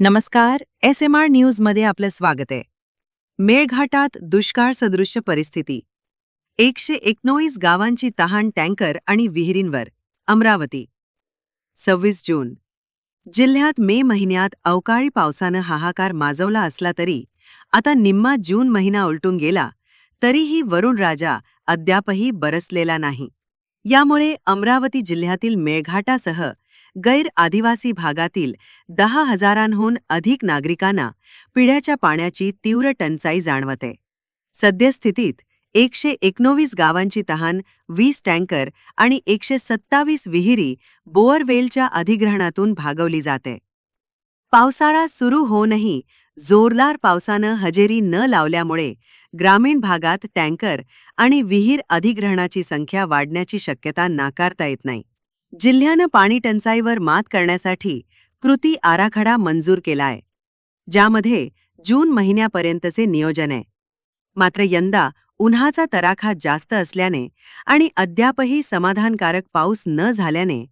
नमस्कार S M R न्यूजमध्ये आपलं स्वागत आहे. मेळघाटात दुष्काळ सदृश्य परिस्थिती. एकशे एकोणीस गावांची तहान टँकर आणि विहिरींवर अमरावती. सव्वीस जून. जिल्ह्यात मे महिन्यात अवकाळी पावसानं हाहाकार माजवला असला तरी आता निम्मा जून महिना उलटून गेला तरीही वरुण राजा अद्यापही बरसलेला नाही. यामुळे अमरावती जिल्ह्यातील मेळघाटासह गैर आदिवासी भागातील दहा हजारांहून अधिक नागरिकांना पिण्याच्या पाण्याची तीव्र टंचाई जाणवते. सद्यस्थितीत एकशे एकोणवीस गावांची तहान वीस टँकर आणि एकशे सत्तावीस विहिरी बोअरवेलच्या अधिग्रहणातून भागवली जाते. पावसाळा सुरू होऊनही जोरदार पावसानं हजेरी न लावल्यामुळे ग्रामीण भागात टँकर आणि विहीर अधिग्रहणाची संख्या वाढण्याची शक्यता नाकारता येत नाही. जिल्ह्यानं पाणी टंचाईवर मात करण्यासाठी कृती आराखडा मंजूर केलाय ज्यामध्ये जून महिन्यापर्यंतचे नियोजन आहे. मात्र यंदा उन्हाचा तराखा जास्त असल्याने आणि अद्यापही समाधानकारक पाऊस न झाल्याने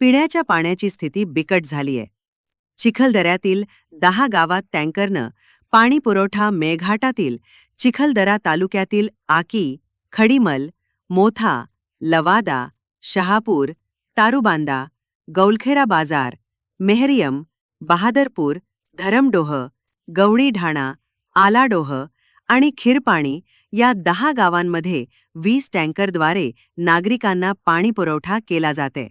पिण्याच्या पाण्याची स्थिती बिकट झालीय. चिखलदऱ्यातील दहा गावात टँकरनं पाणी पुरवठा मेघाटातील चिखलदरा तालुक्यातील आकी खडीमल मोथा लवादा शहापूर तारुबांदा गौलखेरा बाजार मेहरियम बहादरपूर धरमडोह गवळी ढाणा आलाडोह आणि खिरपाणी या दहा गावांमध्ये वीस टँकरद्वारे नागरिकांना पाणी पुरवठा केला जाते.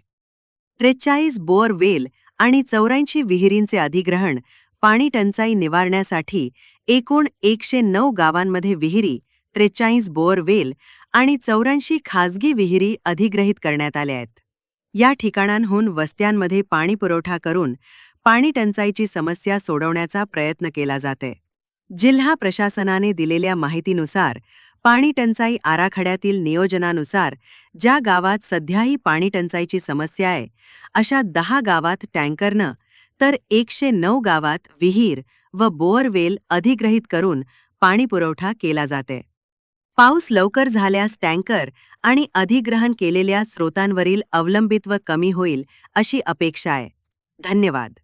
त्रेचाळीस बोअर वेल आणि चौऱ्याऐंशी विहिरींचे अधिग्रहण पाणी टंचाई निवारण्यासाठी एकूण एकशे नऊ गावांमध्ये विहिरी त्रेचाळीस बोअर वेल आणि चौऱ्याऐंशी खाजगी विहिरी अधिग्रहित करण्यात आल्या आहेत. या ठिकाणांहून वस्त्यांमध्ये पाणी पुरवठा करून पाणी टंचाईची समस्या सोडवण्याचा प्रयत्न केला जाते जिल्हा प्रशासनाने दिलेल्या माहितीनुसार पाणी टंचाई आराखड्यातील नियोजनानुसार ज्या गावात सध्याही पाणी टंचाईची समस्या आहे अशा दहा गावात टँकरनं तर एकशे नऊ गावात विहीर व बोअरवेल अधिग्रहित करून पाणी पुरवठा केला जाते पाऊस लवकर झाल्यास टँकर आणि अधिग्रहण केलेल्या स्रोतांवरील अवलंबित्व कमी होईल अशी अपेक्षा आहे. धन्यवाद.